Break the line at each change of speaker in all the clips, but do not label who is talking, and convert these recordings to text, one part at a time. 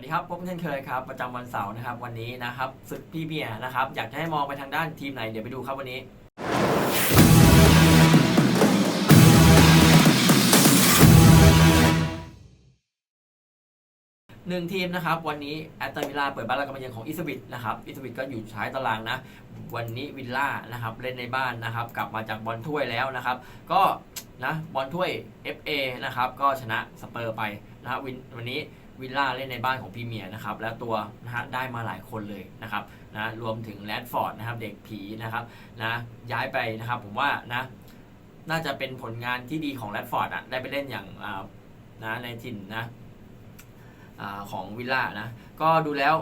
วัสดีครับพบกันเช่นเคยครับประจำวันเสาร์นะครับ วันนี้นะครับศึกพี่เบียร์นะครับ อยากจะให้มองไปทางด้านทีมไหนเดี๋ยวไปดูครับวันนี้หนึ่งทีมนะครับ วันนี้แอตตันวิลล่าเปิดบ้านรับการมาเยือนของอิสบิทนะครับอิสบิทก็อยู่ท้ายตารางนะ วันนี้วิลล่านะครับเล่นในบ้านนะครับ กลับมาจากบอลถ้วยแล้วนะครับ ก็นะบอลถ้วย FA นะครับ ก็ชนะสเปอร์ไปนะฮะวินวันนี้ วิลล่าเล่นในบ้านของพรีเมียนะครับและตัวนะฮะได้มาหลายคนเลยนะครับนะรวมถึงแรดฟอร์ดนะครับเด็กผีนะครับนะย้ายไปนะครับผมว่านะน่าจะเป็นผลงานที่ดีของแรดฟอร์ดอะได้ไปเล่นอย่างอ่านะในถิ่นนะอาของวิลล่านะก็ดูแล้ว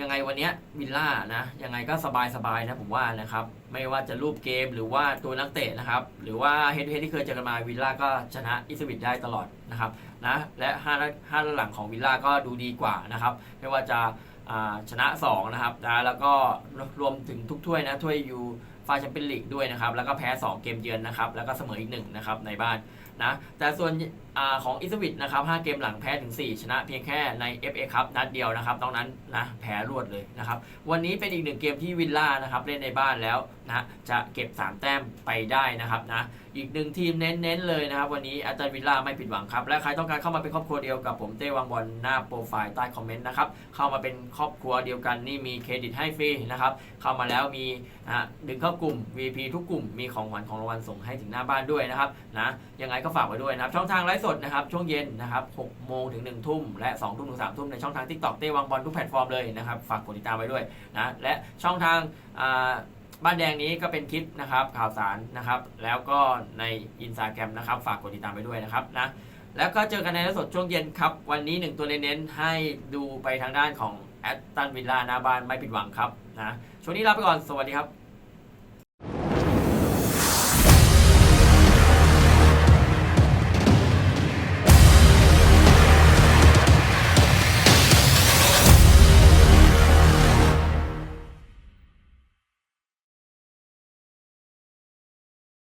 ยังไงวันนี้วิลล่านะยังไงก็สบายสบายๆนะผมว่านะครับ ไม่ว่าจะรูปเกมหรือว่าตัวนักเตะนะครับ หรือว่าเฮดเฮดที่เคยเจอกันมาวิลล่าก็ชนะอิสวิตได้ตลอดนะครับนะและห้าห้าด้านหลังของวิลล่าก็ดูดีกว่านะครับ ไม่ว่าจะาชนะ2นะครับนะแล้วก็รวมถึงทุกถ้วยนะถ้วยยู ฟาแชมเปี้ยนลีกด้วยนะครับ แล้วก็แพ้ 2 เกมเยือนนะครับ แล้วก็เสมออีก1นะครับในบ้านนะ แต่ส่วนอของอิสวิตนะครับ 5 เกมหลังแพ้ถึง 4 ชนะเพียงแค่ใน FA ครับนัดเดียวนะครับตรงนั้นนะแพ้รวดเลยนะครับ วันนี้เป็นอีกหนึ่งเกมที่วิลล่านะครับเล่นในบ้านแล้วนะจะเก็บ 3 แต้มไปได้นะครับนะ อีกหนึ่งทีมเน้นๆเลยนะครับ วันนี้อาจารย์วิลล่าไม่ผิดหวังครับ และใครต้องการเข้ามาเป็นครอบครัวเดียวกับผมเต้วังบอลหน้าโปรไฟล์ใต้คอมเมนต์นะครับ เข้ามาเป็นครอบครัวเดียวกันนี่มีเครดิตให้ฟรีนะครับ เข้ามาแล้วมีอะดึงเข้ากลุ่ม VP ทุกกลุ่มมีของขวัญของรางวัลส่งให้ถึงหน้าบ้านด้วยนะครับนะยังไงก็ฝากไว้ด้วยนะครับ ช่องทางไลฟ์สดนะครับ ช่วงเย็นนะครับ6โมงถึง 1 ทุ่ม และ 2 ทุ่มถึง 3 ทุ่มในช่องทาง TikTok เต้วังบอลทุกแพลตฟอร์มเลยนะครับ ฝากกดติดตามไว้ด้วยนะและช่องทางบ้านแดงนี้ก็เป็นคลิปนะครับข่าวสารนะครับ แล้วก็ในอินสตาแกรมนะครับฝากกดติดตามไปด้วยนะครับนะแล้วก็เจอกันในไลฟ์สดช่วงเย็นครับ วันนี้หนึ่งตัวเน้นๆให้ดูไปทางด้านของแอตตันวิลล่าหน้าบ้านไม่ผิดหวังครับนะช่วงนี้ลาไปก่อนสวัสดีครับ